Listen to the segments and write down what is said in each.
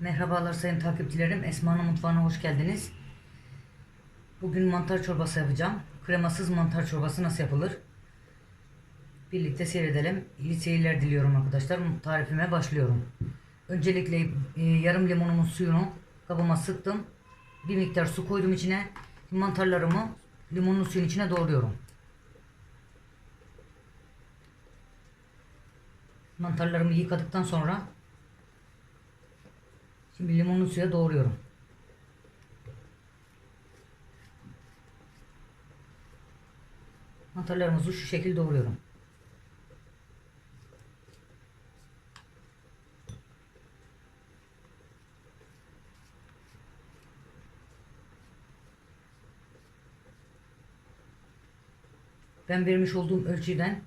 Merhabalar sayın takipçilerim. Esma'nın mutfağına hoş geldiniz. Bugün mantar çorbası yapacağım. Kremasız mantar çorbası nasıl yapılır? Birlikte seyredelim. İyi seyirler diliyorum arkadaşlar. Tarifime başlıyorum. Öncelikle e, yarım limonumun suyunu kabıma sıktım. Bir miktar su koydum içine. Mantarlarımı limonlu suyun içine doğruyorum. Mantarlarımı yıkadıktan sonra Şimdi limonlu suya doğruyorum. Mantarlarımızı şu şekilde doğruyorum. Ben vermiş olduğum ölçüden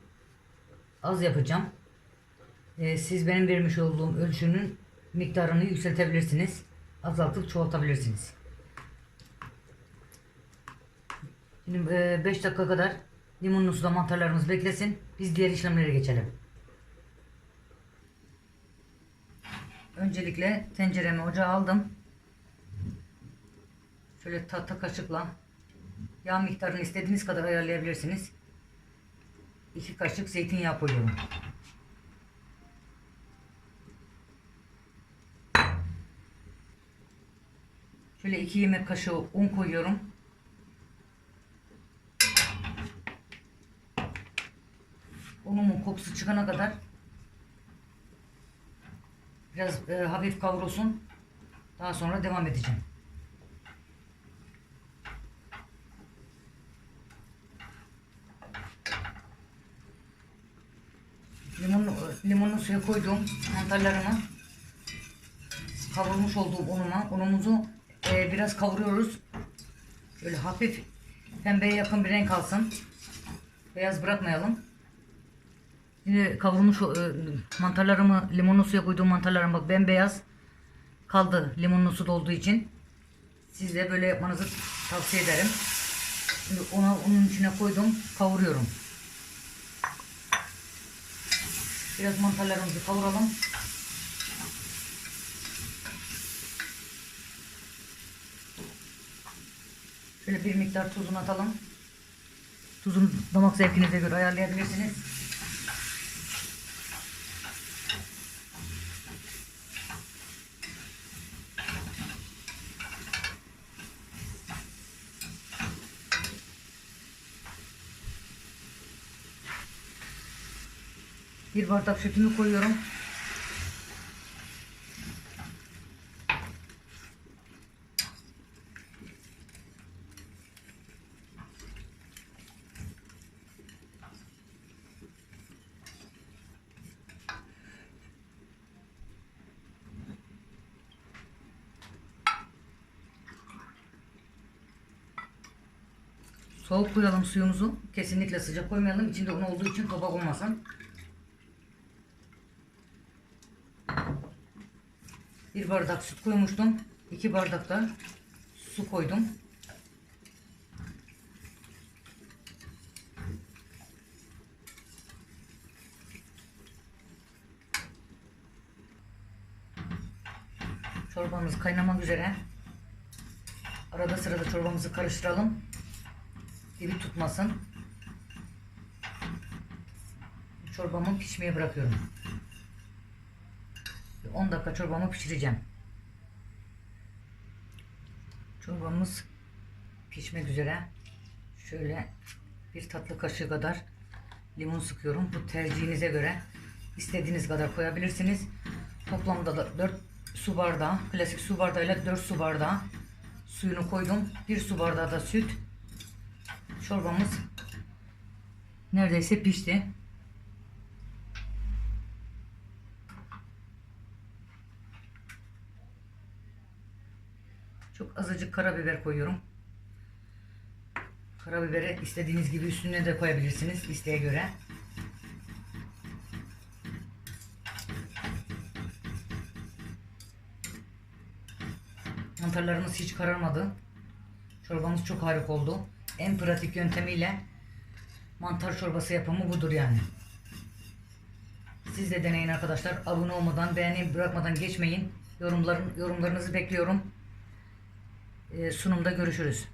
az yapacağım. Ee, siz benim vermiş olduğum ölçünün miktarını yükseltebilirsiniz. Azaltıp çoğaltabilirsiniz. Şimdi 5 dakika kadar limonlu suda mantarlarımız beklesin. Biz diğer işlemlere geçelim. Öncelikle tenceremi ocağa aldım. Şöyle tahta kaşıkla yağ miktarını istediğiniz kadar ayarlayabilirsiniz. 2 kaşık zeytinyağı koyuyorum. Şöyle 2 yemek kaşığı un koyuyorum. Unumun kokusu çıkana kadar biraz e, hafif kavrulsun. Daha sonra devam edeceğim. Limonlu, limonlu suya koyduğum mantarlarımı kavrulmuş olduğum unuma, unumuzu e, biraz kavuruyoruz. Böyle hafif pembeye yakın bir renk alsın. Beyaz bırakmayalım. Şimdi kavrulmuş e, mantarlarımı limonlu suya koyduğum mantarlarım bak bembeyaz kaldı limonlu su olduğu için. Siz de böyle yapmanızı tavsiye ederim. Şimdi onu onun içine koydum, kavuruyorum. Biraz mantarlarımızı kavuralım. Şöyle bir miktar tuzunu atalım. Tuzunu damak zevkinize göre ayarlayabilirsiniz. Bir bardak sütümü koyuyorum. Soğuk koyalım suyumuzu. Kesinlikle sıcak koymayalım. İçinde un olduğu için topak olmasın. Bir bardak süt koymuştum. İki bardak da su koydum. Çorbamız kaynamak üzere. Arada sırada çorbamızı karıştıralım. Dibi tutmasın. Çorbamı pişmeye bırakıyorum. 10 dakika çorbamı pişireceğim. Çorbamız pişmek üzere. Şöyle bir tatlı kaşığı kadar limon sıkıyorum. Bu tercihinize göre istediğiniz kadar koyabilirsiniz. Toplamda da 4 su bardağı, klasik su bardağıyla 4 su bardağı suyunu koydum. 1 su bardağı da süt. Çorbamız neredeyse pişti. Çok azıcık karabiber koyuyorum. Karabiberi istediğiniz gibi üstüne de koyabilirsiniz isteğe göre. Mantarlarımız hiç kararmadı. Çorbamız çok harika oldu. En pratik yöntemiyle mantar çorbası yapımı budur yani. Siz de deneyin arkadaşlar. Abone olmadan, beğeni bırakmadan geçmeyin. Yorumların, yorumlarınızı bekliyorum. Ee, sunumda görüşürüz.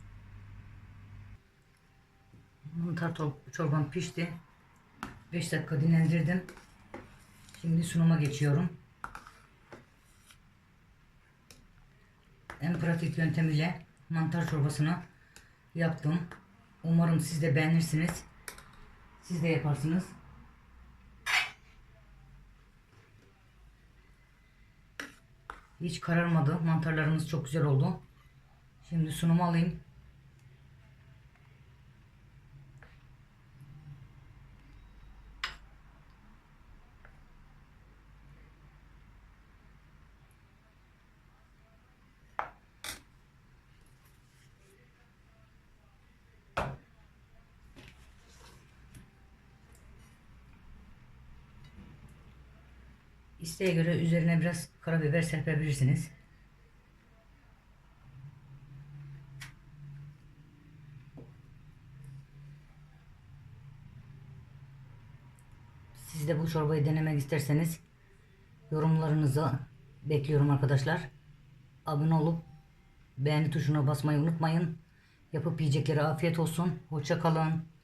Mantar çorbam pişti. 5 dakika dinlendirdim. Şimdi sunuma geçiyorum. En pratik yöntemiyle mantar çorbasını yaptım. Umarım siz de beğenirsiniz. Siz de yaparsınız. Hiç kararmadı. Mantarlarımız çok güzel oldu. Şimdi sunumu alayım. İsteğe göre üzerine biraz karabiber serpebilirsiniz. Siz de bu çorbayı denemek isterseniz yorumlarınızı bekliyorum arkadaşlar. Abone olup beğeni tuşuna basmayı unutmayın. Yapıp yiyeceklere afiyet olsun. Hoşça kalın.